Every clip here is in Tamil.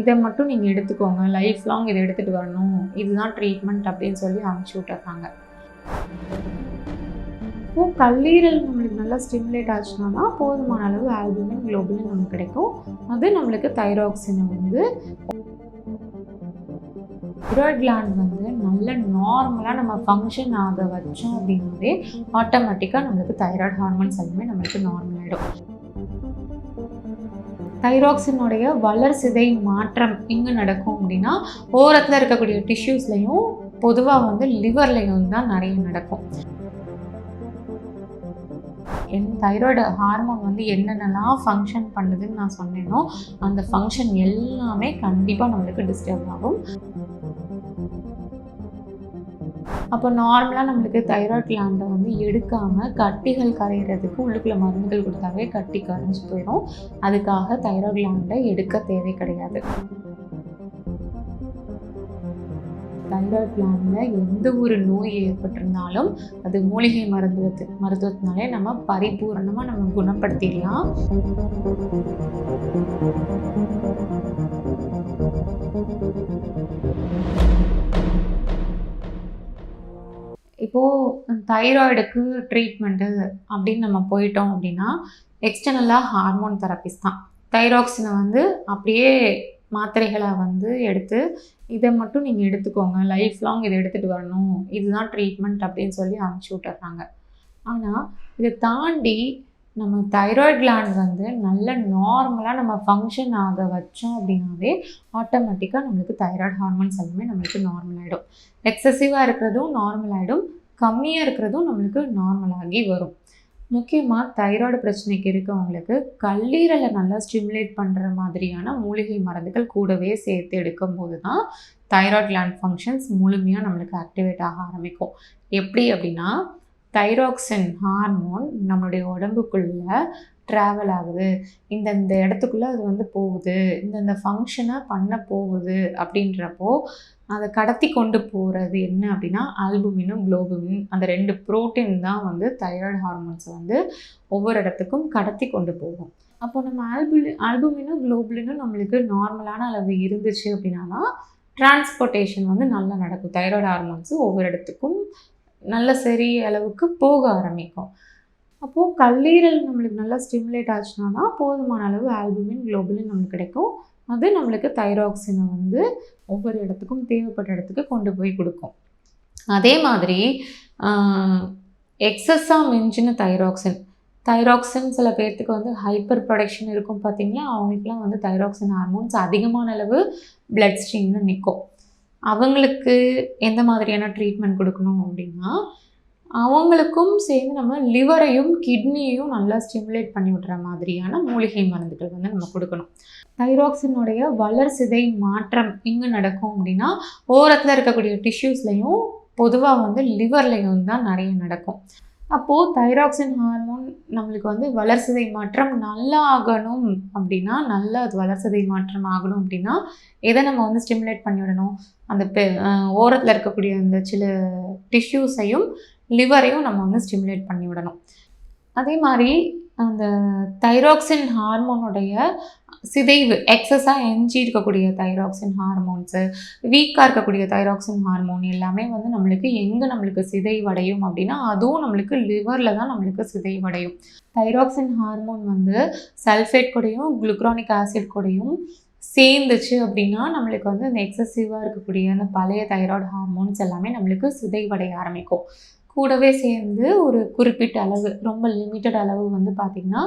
இதை மட்டும் நீங்கள் எடுத்துக்கோங்க. லைஃப் லாங் இதை எடுத்துகிட்டு வரணும். இதுதான் ட்ரீட்மெண்ட் அப்படின்னு சொல்லி அனுப்பிச்சி விட்டுறாங்க. இப்போ கல்லீரல் நம்மளுக்கு நல்லா ஸ்டிமுலேட் ஆச்சுன்னா தான் போதுமான அளவு ஆல்புமின் குளோபுலின் நமக்கு கிடைக்கும். அது நம்மளுக்கு தைராக்சினை வந்து தைராய்ட் கிளாண்ட் வந்து நல்ல நார்மலாக நம்ம ஃபங்க்ஷன் ஆக வச்சோம் அப்படின்னாலே ஆட்டோமேட்டிக்காக நம்மளுக்கு தைராய்டு ஹார்மோன்ஸ் எல்லாமே நம்மளுக்கு நார்மல் ஆகிடும் தைராக்சினுடைய வளர்சிதை மாற்றம் எங்கே நடக்கும் அப்படின்னா ஓரத்தில் இருக்கக்கூடிய டிஷ்யூஸ்லையும் பொதுவாக வந்து லிவர்லையும் தான் நிறைய நடக்கும். என் தைராய்டு ஹார்மோன் வந்து என்னென்னலாம் ஃபங்க்ஷன் பண்ணுதுன்னு நான் சொன்னேனோ அந்த ஃபங்க்ஷன் எல்லாமே கண்டிப்பாக நம்மளுக்கு டிஸ்டர்ப் ஆகும். அப்போ நார்மலாக நம்மளுக்கு தைராய்ட் கிளாண்டை வந்து எடுக்காமல் கட்டிகள் கரைகிறதுக்கு உள்ளுக்குள்ள மருந்துகள் கொடுத்தாவே கட்டி கரைஞ்சி போயிடும் அதுக்காக தைராய்ட் கிளாண்டை எடுக்க தேவை கிடையாது. தைராய்ட் கிளாண்டில் எந்த ஒரு நோய் ஏற்பட்டிருந்தாலும் அது மூலிகை மருத்துவத்து மருத்துவத்தினாலே நம்ம பரிபூரணமாக நம்ம குணப்படுத்திடலாம். இப்போது தைராய்டுக்கு ட்ரீட்மெண்ட்டு அப்படின்னு நம்ம போயிட்டோம் அப்படின்னா எக்ஸ்டர்னலாக ஹார்மோன் தெரப்பிஸ் தான். தைராக்சினை வந்து அப்படியே மாத்திரைகளை வந்து எடுத்து இதை மட்டும் நீங்கள் எடுத்துக்கோங்க. லைஃப் லாங் இதை எடுத்துகிட்டு வரணும். இதுதான் ட்ரீட்மெண்ட் அப்படின்னு சொல்லி அனுப்பிச்சி விட்டுறாங்க. ஆனால் இதை தாண்டி நம்ம தைராய்ட் கிளாண்ட் வந்து நல்ல நார்மலாக நம்ம ஃபங்க்ஷன் ஆக வச்சோம் அப்படின்னாவே ஆட்டோமேட்டிக்காக நம்மளுக்கு தைராய்டு ஹார்மோன்ஸ் எல்லாமே நம்மளுக்கு நார்மல் ஆகிடும் எக்ஸசிவாக இருக்கிறதும் நார்மல் ஆகிடும் கம்மியாக இருக்கிறதும் நம்மளுக்கு நார்மலாகி வரும். முக்கியமாக தைராய்டு பிரச்சனைக்கு இருக்கவங்களுக்கு கல்லீரலை நல்லா ஸ்டிமுலேட் பண்ணுற மாதிரியான மூலிகை மருந்துகள் கூடவே சேர்த்து எடுக்கும்போது தான் தைராய்டு கிளாண்ட் ஃபங்க்ஷன்ஸ் முழுமையாக நம்மளுக்கு ஆக்டிவேட் ஆக ஆரம்பிக்கும். எப்படி அப்படின்னா தைராக்சின் ஹார்மோன் நம்மளுடைய உடம்புக்குள்ளே ட்ராவல் ஆகுது. இந்தந்த இடத்துக்குள்ளே அது வந்து போகுது. இந்தந்த ஃபங்க்ஷனை பண்ண போகுது அப்படின்றப்போ அதை கடத்தி கொண்டு போகிறது என்ன அப்படின்னா ஆல்புமினும் குளோபுமின் அந்த ரெண்டு புரோட்டீன் தான் வந்து தைராய்டு ஹார்மோன்ஸை வந்து ஒவ்வொரு இடத்துக்கும் கடத்தி கொண்டு போகும். அப்போ நம்ம ஆல்புலி ஆல்புமினும் குளோபுலினும் நம்மளுக்கு நார்மலான அளவு இருந்துச்சு அப்படின்னா தான் டிரான்ஸ்போர்ட்டேஷன் வந்து நல்லா நடக்கும். தைராய்டு ஹார்மோன்ஸு ஒவ்வொரு இடத்துக்கும் நல்ல சரி அளவுக்கு போக ஆரம்பிக்கும். அப்போது கல்லீரல் நம்மளுக்கு நல்லா ஸ்டிமுலேட் ஆச்சுன்னா தான் போதுமான அளவு ஆல்புமின் குளோபலின் நம்மளுக்கு கிடைக்கும். அது நம்மளுக்கு தைராக்சினை வந்து ஒவ்வொரு இடத்துக்கும் தேவைப்பட்ட இடத்துக்கு கொண்டு போய் கொடுக்கும். அதே மாதிரி எக்ஸஸ்ஸாக மிஞ்சின தைராக்சின் தைராக்சின் சில பேர்த்துக்கு வந்து ஹைப்பர் ப்ரொடக்ஷன் இருக்கும் பார்த்தீங்களா அவங்களுக்குலாம் வந்து தைராக்சின் ஹார்மோன்ஸ் அதிகமான அளவு பிளட் ஸ்ட்ரீமில் நிற்கும் அவங்களுக்கு எந்த மாதிரியான ட்ரீட்மெண்ட் கொடுக்கணும் அப்படின்னா அவங்களுக்கும் சேர்ந்து நம்ம லிவரையும் கிட்னியையும் நல்லா ஸ்டிமுலேட் பண்ணி விடுற மாதிரியான மூலிகை மருந்துகள் வந்து நம்ம கொடுக்கணும். தைராக்சினுடைய வளர்சிதை மாற்றம் இங்கே நடக்கும் அப்படின்னா ஓரத்தில் இருக்கக்கூடிய டிஷ்யூஸ்லையும் பொதுவாக வந்து லிவர்லையும் தான் நிறைய நடக்கும். அப்போது தைராக்சின் ஹார்மோன் நம்மளுக்கு வந்து வளர்சிதை மாற்றம் நல்லா ஆகணும் அப்படின்னா நல்லா அது வளர்சிதை மாற்றம் ஆகணும் அப்படின்னா எதை நம்ம வந்து ஸ்டிமுலேட் பண்ணி விடணும்? அந்த பெ ஓரத்தில் இருக்கக்கூடிய அந்த சில டிஷ்யூஸையும் லிவரையும் நம்ம வந்து ஸ்டிமுலேட் பண்ணி விடணும். அதே மாதிரி அந்த தைராக்சின் ஹார்மோனுடைய சிதைவு எக்ஸஸாக எஞ்சி இருக்கக்கூடிய தைராக்சின் ஹார்மோன்ஸு வீக்காக இருக்கக்கூடிய தைராக்சின் ஹார்மோன் எல்லாமே வந்து நம்மளுக்கு எங்கே நம்மளுக்கு சிதைவடையும் அப்படின்னா அதுவும் நம்மளுக்கு லிவரில் தான் நம்மளுக்கு சிதைவடையும். தைராக்சின் ஹார்மோன் வந்து சல்ஃபேட் கூடயும் குளுக்ரானிக் ஆசிட் கூடயும் சேர்ந்துச்சு அப்படின்னா நம்மளுக்கு வந்து இந்த எக்ஸசிவாக இருக்கக்கூடிய அந்த பழைய தைராய்டு ஹார்மோன்ஸ் எல்லாமே நம்மளுக்கு சிதைவடைய ஆரம்பிக்கும். கூடவே சேர்ந்து ஒரு குறிப்பிட்ட அளவு ரொம்ப லிமிட்டட் அளவு வந்து பார்த்திங்கன்னா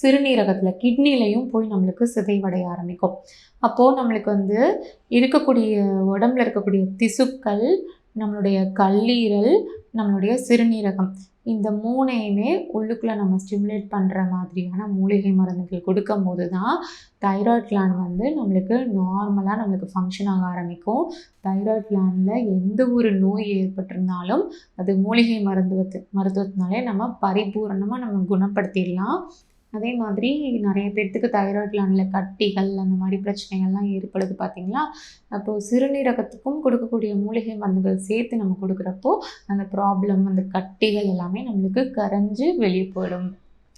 சிறுநீரகத்தில் கிட்னிலையும் போய் நம்மளுக்கு சிதைவடைய ஆரம்பிக்கும். அப்போது நம்மளுக்கு வந்து இருக்கக்கூடிய உடம்புல இருக்கக்கூடிய திசுக்கள் நம்மளுடைய கல்லீரல் நம்மளுடைய சிறுநீரகம். இந்த மூணையுமே உள்ளுக்குள்ளே நம்ம ஸ்டிமுலேட் பண்ணுற மாதிரியான மூலிகை மருந்துகள் கொடுக்கும்போது தான் தைராய்ட் கிளான் வந்து நம்மளுக்கு நார்மலாக நம்மளுக்கு ஃபங்க்ஷன் ஆக ஆரம்பிக்கும். தைராய்ட் கிளானில் எந்த ஒரு நோய் ஏற்பட்டிருந்தாலும் அது மூலிகை மருத்துவத்து மருத்துவத்தினாலே நம்ம பரிபூரணமாக நம்ம குணப்படுத்திடலாம். அதே மாதிரி நிறைய பேர்த்துக்கு தைராய்ட் கிளாண்டில் கட்டிகள் அந்த மாதிரி பிரச்சனைகள்லாம் ஏற்படுது பார்த்தீங்களா? அப்போது சிறுநீரகத்துக்கும் கொடுக்கக்கூடிய மூலிகை மருந்துகள் சேர்த்து நம்ம கொடுக்குறப்போ அந்த ப்ராப்ளம் அந்த கட்டிகள் எல்லாமே நம்மளுக்கு கரைஞ்சி வெளியே போயிடும்.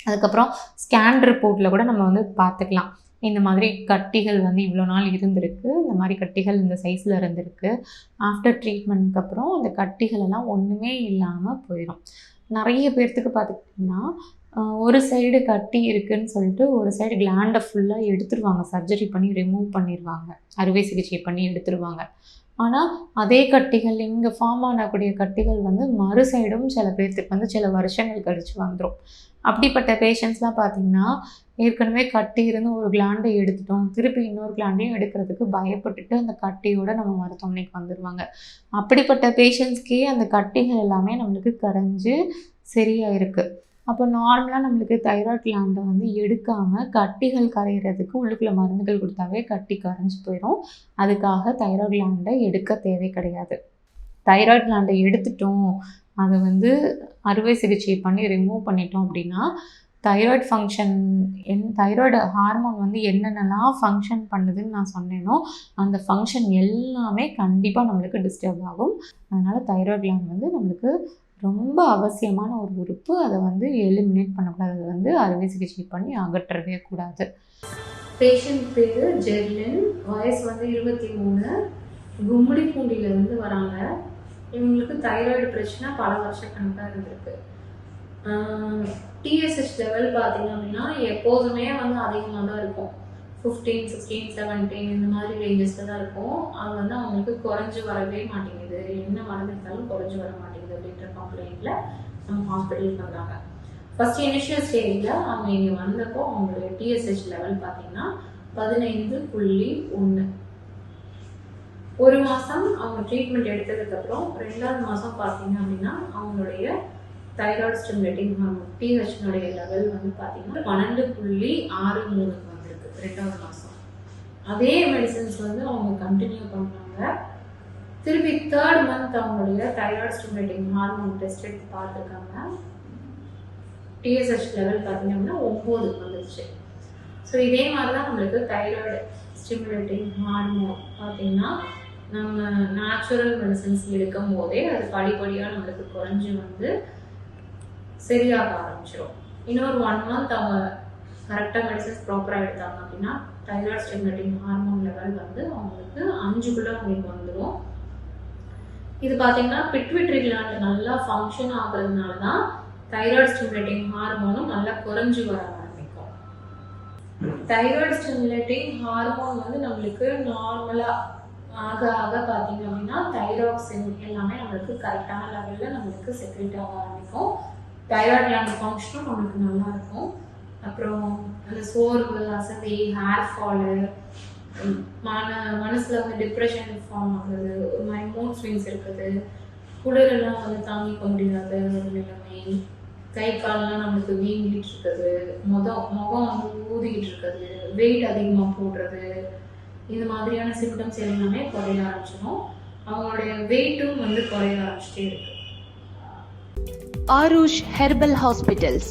அதுக்கப்புறம் ஸ்கேன் ரிப்போர்ட்டில் கூட நம்ம வந்து பார்த்துக்கலாம். இந்த மாதிரி கட்டிகள் வந்து இவ்வளோ நாள் இருந்திருக்கு இந்த மாதிரி கட்டிகள் இந்த சைஸில் இருந்திருக்கு. ஆஃப்டர் ட்ரீட்மெண்ட்க்கு அப்புறம் அந்த கட்டிகள் எல்லாம் ஒன்றுமே இல்லாமல் போயிடும் நிறைய பேர்த்துக்கு பார்த்துக்கிட்டிங்கன்னா ஒரு சைடு கட்டி இருக்குன்னு சொல்லிட்டு ஒரு சைடு கிளாண்டை ஃபுல்லாக எடுத்துருவாங்க. சர்ஜரி பண்ணி ரிமூவ் பண்ணிடுவாங்க அறுவை சிகிச்சை பண்ணி எடுத்துருவாங்க. ஆனால் அதே கட்டிகள் இங்கே ஃபார்ம் ஆகக்கூடிய கட்டிகள் வந்து மறு சைடும் சில பேர்த்துக்கு வந்து சில வருஷங்கள் கழித்து வந்துடும் அப்படிப்பட்ட பேஷண்ட்ஸ்லாம் பார்த்தீங்கன்னா ஏற்கனவே கட்டி இருந்து ஒரு கிளாண்டை எடுத்துட்டோம். திருப்பி இன்னொரு கிளாண்டையும் எடுக்கிறதுக்கு பயப்பட்டுட்டு அந்த கட்டியோட நம்ம மருத்துவமனைக்கு வந்துடுவாங்க அப்படிப்பட்ட பேஷண்ட்ஸ்க்கே அந்த கட்டிகள் எல்லாமே நம்மளுக்கு கரைஞ்சு சரியாயிருக்கு அப்போ நார்மலாக நம்மளுக்கு தைராய்ட் கிளாண்டை வந்து எடுக்காமல் கட்டிகள் கரையிறதுக்கு உள்ளுக்குள்ள மருந்துகள் கொடுத்தாவே கட்டி கரைஞ்சு போயிடும் அதுக்காக தைராய்ட் கிளாண்டை எடுக்க தேவை கிடையாது. தைராய்ட் கிளாண்டை எடுத்துட்டோம். அதை வந்து அறுவை சிகிச்சை பண்ணி ரிமூவ் பண்ணிட்டோம் அப்படின்னா தைராய்டு ஃபங்க்ஷன் என் தைராய்டு ஹார்மோன் வந்து என்னென்னலாம் ஃபங்க்ஷன் பண்ணுதுன்னு நான் சொன்னேனோ அந்த ஃபங்க்ஷன் எல்லாமே கண்டிப்பாக நம்மளுக்கு டிஸ்டர்ப் ஆகும். அதனால் தைராய்ட் கிளாண்ட் வந்து நம்மளுக்கு ரொம்ப அவசியமான ஒரு உறுப்பு. அதை வந்து எலிமினேட் பண்ணக்கூடாது. அதை வந்து அறுவை சிகிச்சை பண்ணி அகற்றவே கூடாது. பேஷண்ட் பேர் ஜெர்லின். வயசு வந்து இருபத்தி மூணு. கும்முடி பூண்டியிலேருந்து வராங்க. இவங்களுக்கு தைராய்டு பிரச்சனை பல வருஷ கணக்காக இருந்திருக்கு டிஎஸ்ஹெச் லெவல் பார்த்தீங்க அப்படின்னா எப்போதுமே வந்து அதிகமாக தான் இருக்கும். ஃபிஃப்டீன் சிக்ஸ்டீன் செவன்டீன் இந்த மாதிரி ரேஞ்சஸில் தான் இருக்கும். அது வந்து அவங்களுக்கு குறைஞ்சி வரவே மாட்டேங்குது. என்ன மருந்து எடுத்தாலும் வர மாட்டேங்குது அப்படின்ற கம்ப்ளைண்ட்டில் நம்ம ஹாஸ்பிட்டலுக்கு வந்தாங்க. ஃபர்ஸ்ட் இனிஷியல் ஸ்டேஜில் அவங்க இங்கே வந்தப்போ அவங்களுடைய டிஎஸ்ஹெச் லெவல் பார்த்தீங்கன்னா பதினைந்து புள்ளி ஒன்று ஒரு மாதம் அவங்க ட்ரீட்மெண்ட் எடுத்ததுக்கப்புறம் ரெண்டாவது மாதம் பார்த்தீங்க அப்படின்னா அவங்களுடைய தைராய்டு ஸ்டிமுலேட்டிங் ஹார்மோன் டிஹெச்னுடைய லெவல் வந்து பார்த்தீங்கன்னா பன்னெண்டு புள்ளி ஆறு மூணு ரெண்டாவது மாதம் அதே மெடிசன்ஸ் வந்து அவங்க கண்டினியூ பண்ணாங்க திருப்பி தேர்ட் மந்த் அவங்களுடைய தைராய்டு ஸ்டிமுலேட்டிங் ஹார்மோன் டெஸ்ட் எடுத்து பார்த்துருக்காங்க. டிஎஸ்ஹெச் லெவல் பார்த்தீங்க அப்படின்னா ஒம்பது வந்துருச்சு. ஸோ இதே மாதிரி தான் நம்மளுக்கு தைராய்டு ஸ்டிமுலேட்டிங் ஹார்மோன் பார்த்தீங்கன்னா நம்ம நேச்சுரல் மெடிசன்ஸ் எடுக்கும் போதே அது படிப்படியாக நம்மளுக்கு குறைஞ்சி வந்து சரியாக ஆரம்பிச்சிடும் இன்னொரு ஒன் மந்த் அவங்க கரெக்டாக மெடிசன்ஸ் ப்ராப்பராக எடுத்தாங்க அப்படின்னா தைராய்டு ஸ்டிமுலேட்டிங் ஹார்மோன் லெவல் வந்து அவங்களுக்கு அஞ்சுக்குள்ளே அவங்களுக்கு வந்துடும் இது பார்த்தீங்கன்னா பிட்விட்ரி கிளாண்ட் நல்லா ஃபங்க்ஷன் ஆகுறதுனால தான் தைராய்டு ஸ்டிமுலேட்டிங் ஹார்மோனும் நல்லா குறைஞ்சி வர ஆரம்பிக்கும். தைராய்டு ஸ்டிமுலேட்டிங் ஹார்மோன் வந்து நம்மளுக்கு நார்மலாக ஆக ஆக பார்த்தீங்க அப்படின்னா தைராக்சின் எல்லாமே நம்மளுக்கு கரெக்டான லெவலில் நம்மளுக்கு செக்ரேட் ஆக ஆரம்பிக்கும். தைராய்ட் கிளாண்ட் ஃபங்க்ஷனும் நம்மளுக்கு நல்லா இருக்கும். அப்புறம் அந்த சோர்வு அசதி ஹேர் ஃபாலு மன மனசில் வந்து டிப்ரெஷன் ஃபார்ம் ஆகுது. ஒரு மாதிரி மூட் ஸ்விங்ஸ் இருக்குது. குளிரெல்லாம் வந்து தாங்கிக்க முடியாத ஒரு நிலைமை. கை கால்லாம் நம்மளுக்கு வீங்கிட்டு இருக்குது முகம் முகம் வந்து ஊதிக்கிட்டு இருக்குது வெயிட் அதிகமாக போடுறது. இந்த மாதிரியான சிம்டம்ஸ் எல்லாமே குறைய ஆரம்பிச்சிடும் அவங்களுடைய வெயிட்டும் வந்து குறைய ஆரம்பிச்சிட்டே இருக்கு. Aarush herbal hospitals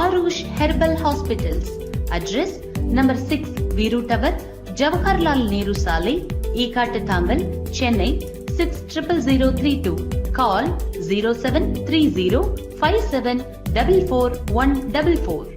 Arush Herbal Hospitals. Address number 6 Viru Tower, Jawaharlal Nehru Sale, Ekattatamil, Chennai 600032. Call 0730 57441444.